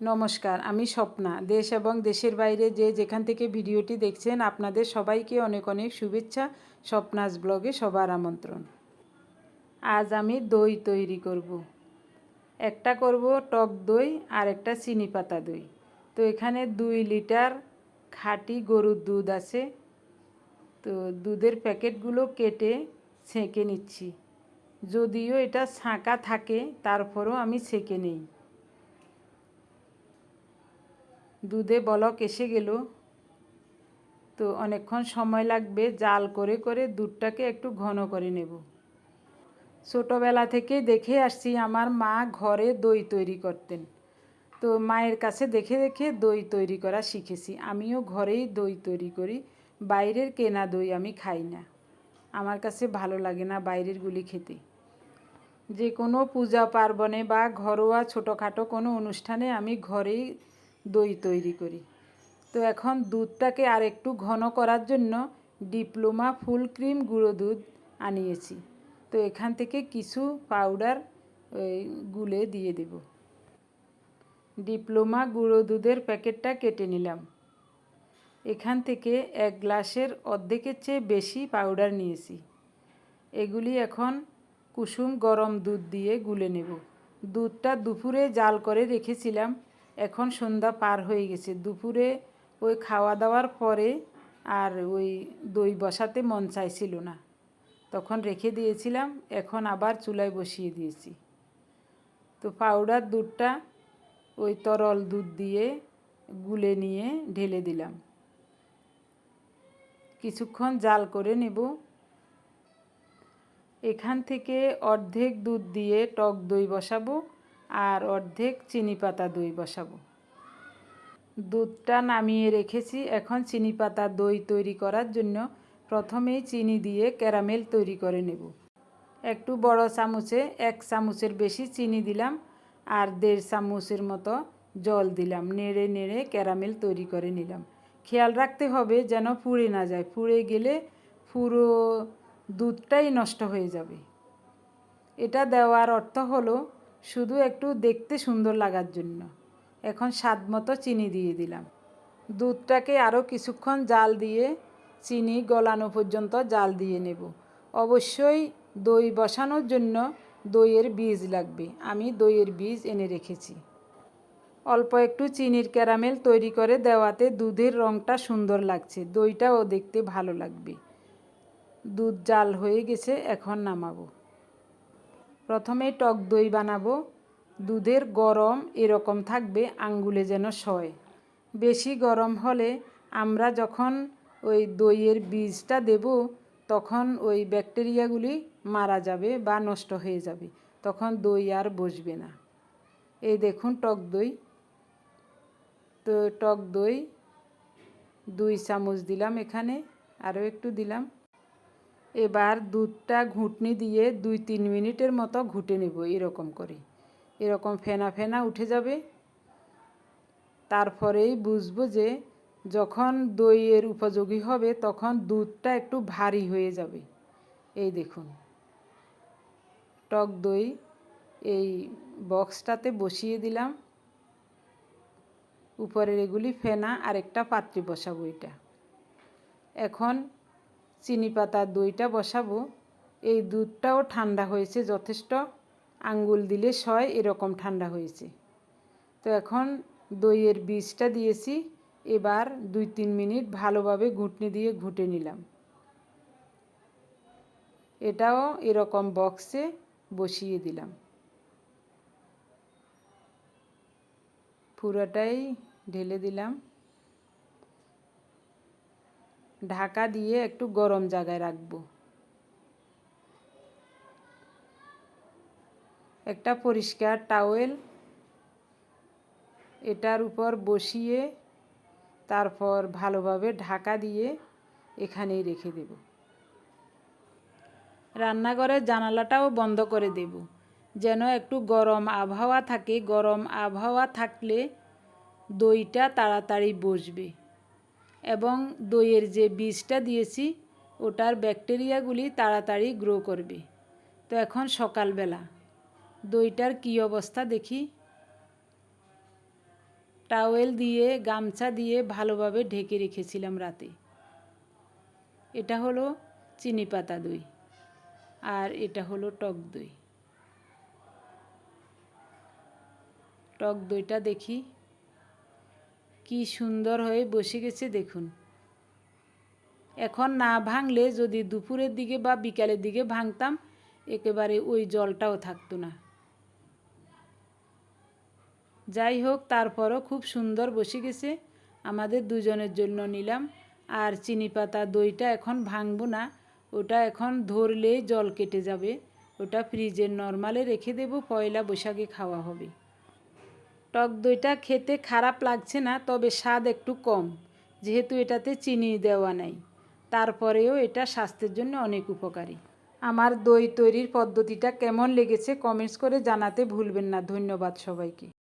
নমস্কার, আমি স্বপ্না। দেশ এবং দেশের বাইরে যে যেখান থেকে ভিডিওটি দেখছেন, আপনাদের সবাইকে অনেক অনেক শুভেচ্ছা। স্বপ্নাস ব্লগে সবার আমন্ত্রণ। আজ আমি দই তৈরি করব। একটা করব টক দই, আর একটা চিনি পাতা দই। তো এখানে দুই লিটার খাঁটি গরুর দুধ আছে। তো দুধের প্যাকেটগুলো কেটে ছেঁকে নিচ্ছি। যদিও এটা ছাঁকা থাকে, তারপরও আমি ছেঁকে নিই। দুধে বলক এসে গেল। তো অনেকক্ষণ সময় লাগবে, জাল করে করে দুধটাকে একটু ঘন করে নেব। ছোটোবেলা থেকে দেখে আসছি আমার মা ঘরে দই তৈরি করতেন। তো মায়ের কাছে দেখে দেখে দই তৈরি করা শিখেছি। আমিও ঘরেই দই তৈরি করি, বাইরের কেনা দই আমি খাই না। আমার কাছে ভালো লাগে না বাইরের গুলি খেতে। যে কোনো পূজা পার্বণে বা ঘরোয়া ছোটোখাটো কোনো অনুষ্ঠানে আমি ঘরেই দই তৈরি করি। তো এখন দুধটাকে আর একটু ঘন করার জন্য ডিপ্লোমা ফুল ক্রিম গুঁড়ো দুধ আনিয়েছি। তো এখান থেকে কিছু পাউডার গুলে দিয়ে দেব। ডিপ্লোমা গুঁড়ো দুধের প্যাকেটটা কেটে নিলাম। এখান থেকে এক গ্লাসের অর্ধেকের চেয়ে বেশি পাউডার নিয়েছি। এগুলি এখন কুসুম গরম দুধ দিয়ে গুলে নেব। দুধটা দুপুরে জাল করে রেখেছিলাম এখন সন্ধ্যা পার হয়ে গেছে। দুপুরে ওই খাওয়া দাওয়ার পরে আর ওই দই বসাতে মন চাইছিল না। তখন রেখে দিয়েছিলাম, এখন আবার চুলায় বসিয়ে দিয়েছি। তো পাউডার দুধটা ওই তরল দুধ দিয়ে গুলে নিয়ে ঢেলে দিলাম। কিছুক্ষণ জাল করে নেব। এখান থেকে অর্ধেক দুধ দিয়ে টক দই বসাবো। আর অর্ধেক চিনি পাতা দই বসাবো। দুধটা নামিয়ে রেখেছি। এখন চিনি পাতা দই তৈরি করার জন্য প্রথমেই চিনি দিয়ে ক্যারামেল তৈরি করে নেব। একটু বড় চামচে, এক চামচের বেশি চিনি দিলাম আর দেড় চামচের মতো জল দিলাম। নেড়ে নেড়ে ক্যারামেল তৈরি করে নিলাম। খেয়াল রাখতে হবে যেন পুড়ে না যায়। পুড়ে গেলে পুরো দুধটাই নষ্ট হয়ে যাবে। এটা দেওয়ার অর্থ হলো শুধু একটু দেখতে সুন্দর লাগার জন্য। এখন স্বাদ মতো চিনি দিয়ে দিলাম। দুধটাকে আরও কিছুক্ষণ জাল দিয়ে চিনি গলানো পর্যন্ত জাল দিয়ে নেব। অবশ্যই দই বসানোর জন্য দইয়ের বীজ লাগবে। আমি দইয়ের বীজ এনে রেখেছি। অল্প একটু চিনির ক্যারামেল তৈরি করে দেওয়াতে দুধের রঙটা সুন্দর লাগছে। দইটাও দেখতে ভালো লাগবে। দুধ জাল হয়ে গেছে, এখন নামাবো। প্রথমে টক দই বানাবো। দুধের গরম এরকম থাকবে, আঙ্গুলে যেন সয়। বেশি গরম হলে আমরা যখন ওই দইয়ের বীজটা দেব, তখন ওই ব্যাকটেরিয়াগুলি মারা যাবে বা নষ্ট হয়ে যাবে। তখন দই আর বসবে না। এই দেখুন টক দই। তো টক দই দুই চামচ দিলাম এখানে, আরও একটু দিলাম। এবার দুধটা ঘুটনি দিয়ে দুই তিন মিনিটের মতো ঘুটে নেব এরকম করে। এরকম ফেনা ফেনা উঠে যাবে। তারপরেই বুঝব যে যখন দইয়ের উপযোগী হবে তখন দুধটা একটু ভারী হয়ে যাবে। এই দেখুন। টক দই এই বক্সটাতে বসিয়ে দিলাম। উপরের এগুলি ফেনা আর একটা পাত্রে বসাবো এটা। এখন চিনি পাতা দইটা বসাবো। এই দুধটাও ঠান্ডা হয়েছে যথেষ্ট। আঙ্গুল দিলে সয় এরকম ঠান্ডা হয়েছে। তো এখন দইয়ের বীজটা দিয়েছি। এবার দুই তিন মিনিট ভালোভাবে ঘুটনি দিয়ে ঘুটে নিলাম। এটাও এরকম বক্সে বসিয়ে দিলাম। পুরোটাই ঢেলে দিলাম। ঢাকা দিয়ে একটু গরম জায়গায় রাখব। একটা পরিষ্কার টাওয়েল এটার উপর বসিয়ে তারপর ভালোভাবে ঢাকা দিয়ে এখানেই রেখে দেব। রান্নাঘরের জানালাটাও বন্ধ করে দেব, যেন একটু গরম আবহাওয়া থাকে। গরম আবহাওয়া থাকলে দইটা তাড়াতাড়ি বসবে। এবং দইয়ের যে বীজটা দিয়েছি, ওটার ব্যাকটেরিয়াগুলি তাড়াতাড়ি গ্রো করবে। তো এখন সকালবেলা। দইটার কি অবস্থা দেখি? টাওয়েল দিয়ে, গামছা দিয়ে ভালোভাবে ঢেকে রেখেছিলাম রাতে। এটা হলো চিনি পাতা দই আর এটা হলো টক দই। টক দইটা দেখি। কি সুন্দর হয়ে বসে গেছে দেখুন। এখন না ভাঙলে যদি দুপুরের দিকে বা বিকালের দিকে ভাঙতাম, একেবারে ওই জলটাও থাকতো না। যাই হোক, তারপরও খুব সুন্দর বসে গেছে। আমাদের দুজনের জন্য নিলাম। আর চিনি পাতা, দইটা এখন ভাঙবো না। ওটা এখন ধরলেই জল কেটে যাবে। ওটা ফ্রিজের নর্মালে রেখে দেব, পয়লা বৈশাখে খাওয়া হবে। টক দইটা খেতে খারাপ লাগছে না, তবে স্বাদ একটু কম। যেহেতু এটাতে চিনি দেওয়া নাই, তারপরেও এটা স্বাস্থ্যের জন্য অনেক উপকারী। আমার দই তৈরির পদ্ধতিটা কেমন লেগেছে কমেন্টস করে জানাতে ভুলবেন না। ধন্যবাদ সবাইকে।